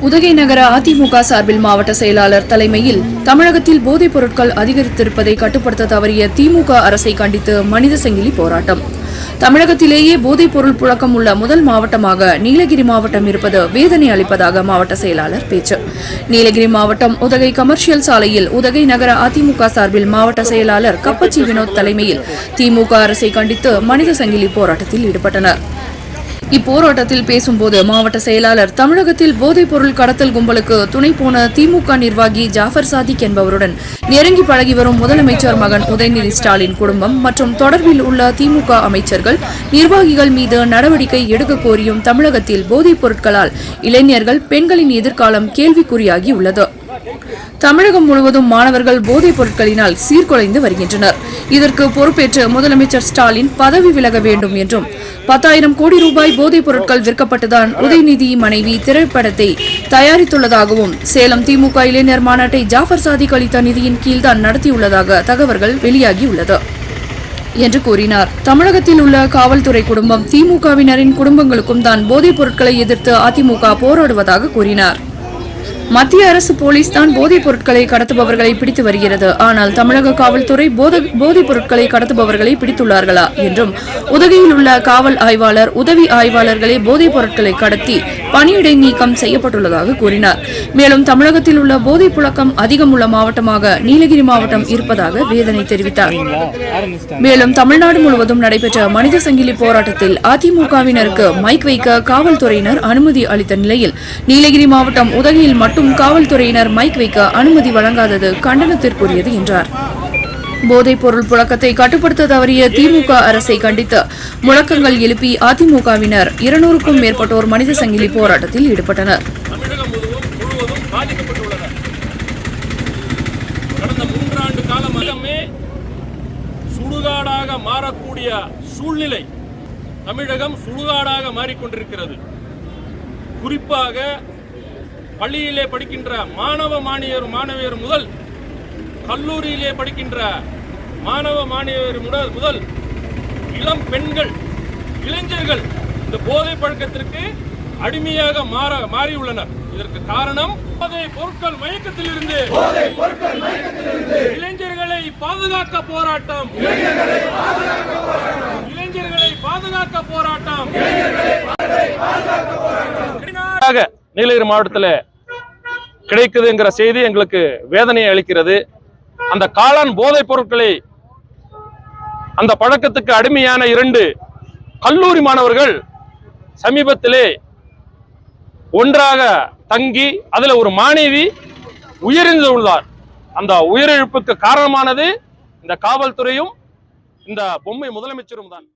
உதகை நகர அதிமுக சார்பில் மாவட்ட செயலாளர் தலைமையில் தமிழகத்தில் போதைப் பொருட்கள் அதிகரித்திருப்பதை கட்டுப்படுத்த தவறிய திமுக அரசை கண்டித்து மனித சங்கிலி போராட்டம். தமிழகத்திலேயே போதைப் பொருள் புழக்கம் உள்ள முதல் மாவட்டமாக நீலகிரி மாவட்டம் இருப்பது வேதனை அளிப்பதாக மாவட்ட செயலாளர் பேச்சு. நீலகிரி மாவட்டம் உதகை கமர்ஷியல் சாலையில் உதகை நகர அதிமுக சார்பில் மாவட்ட செயலாளர் கப்பச்சி வினோத் தலைமையில் திமுக அரசை கண்டித்து மனித சங்கிலி போராட்டத்தில் ஈடுபட்டனர். இப்போராட்டத்தில் பேசும்போது மாவட்ட செயலாளர் தமிழகத்தில் போதைப் பொருள் கடத்தல் கும்பலுக்கு துணை போன திமுக நிர்வாகி ஜாஃபர் சாதிக் என்பவருடன் நெருங்கி பழகி வரும் முதலமைச்சர் மகன் உதயநிதி ஸ்டாலின் குடும்பம் மற்றும் தொடர்பில் உள்ள திமுக அமைச்சர்கள் நிர்வாகிகள் மீது நடவடிக்கை எடுக்க கோரியும் தமிழகத்தில் போதைப் பொருட்களால் இளைஞர்கள் பெண்களின் எதிர்காலம் கேள்விக்குறியாகி உள்ளது தமிழகம் முழுவதும் மாணவர்கள் போதைப் பொருட்களினால் சீர்குலைந்து வருகின்றனர். இதற்கு பொறுப்பேற்று முதலமைச்சர் ஸ்டாலின் பதவி விலக வேண்டும் என்றும் பத்தாயிரம் கோடி ரூபாய் போதைப் பொருட்கள் விற்கப்பட்டுதான் உதயநிதி மனைவி திரைப்படத்தை தயாரித்துள்ளதாகவும் சேலம் திமுக இளைஞர் மாநாட்டை ஜாஃபர் சாதிக் அளித்த நிதியின் கீழ்தான் நடத்தியுள்ளதாக தகவல்கள் வெளியாகியுள்ளது என்று கூறினார். தமிழகத்தில் உள்ள காவல்துறை குடும்பம் திமுகவினரின் குடும்பங்களுக்கும் தான் போதைப் பொருட்களை எதிர்த்து அதிமுக போராடுவதாக கூறினார். மத்திய அரசு போலீஸ் தான் போதைப் பொருட்களை கடத்துபவர்களை பிடித்து வருகிறது. ஆனால் தமிழக காவல்துறை போதைப் பொருட்களை கடத்துபவர்களை பிடித்துள்ளார்களா? என்றும் உதகையில் உள்ள காவல் ஆய்வாளர் உதவி ஆய்வாளர்களே போதைப் பொருட்களை கடத்தி பணியிடை நீக்கம் செய்யப்பட்டுள்ளதாக கூறினார். மேலும் தமிழகத்தில் உள்ள போதைப் புழக்கம் அதிகம் உள்ள மாவட்டமாக நீலகிரி மாவட்டம் இருப்பதாக வேதனை தெரிவித்தார். மேலும் தமிழ்நாடு முழுவதும் நடைபெற்ற மனித சங்கிலி போராட்டத்தில் அதிமுகவினருக்கு மைக் வைக்க காவல்துறையினர் அனுமதி அளித்த நிலையில் நீலகிரி மாவட்டம் உதகையில் மட்டும் காவல்துறையினர் மைக் வைக்க அனுமதி வழங்காதது கண்டனத்திற்குரியது என்றார். போதைப் பொருள் புழக்கத்தை கட்டுப்படுத்த தவறிய திமுக அரசை கண்டித்து முழக்கங்கள் எழுப்பி அதிமுகவினர் இருநூறுக்கும் மேற்பட்டோர் மனித சங்கிலி போராட்டத்தில் ஈடுபட்டனர். சுடுகாடாக மாறக்கூடிய சூழ்நிலை தமிழகம் சுடுகாடாக மாறிக்கொண்டிருக்கிறது. குறிப்பாக பள்ளியிலே படிக்கின்ற மாணவ மாணவியர் மாணவியர் முதல் கல்லூரியிலே படிக்கின்ற மாணவ மாணவியர் முதல் முதல் இளம் பெண்கள் இளைஞர்கள் இந்த போதை பழக்கத்திற்கு அடிமையாக மாற மாறியுள்ளனர். இதற்கு காரணம் போதை பொருட்கள் மயக்கத்தில் இருந்து இளைஞர்களை பாதுகாக்க போராட்டம். இளைஞர்களை பாதுகாக்க போராட்டம். நீலகிரி மாவட்டத்தில் கிடைக்குதுங்கிற செய்தி எங்களுக்கு வேதனையை அளிக்கிறது. அந்த காளான் போதைப் பொருட்களை அந்த பழக்கத்துக்கு அடிமையான இரண்டு கல்லூரி மாணவர்கள் சமீபத்திலே ஒன்றாக தங்கி அதுல ஒரு மாணவி உயிரிழந்துள்ளார் அந்த உயிரிழப்புக்கு காரணமானது இந்த காவல்துறையும் இந்த பொம்மை முதலமைச்சரும் தான்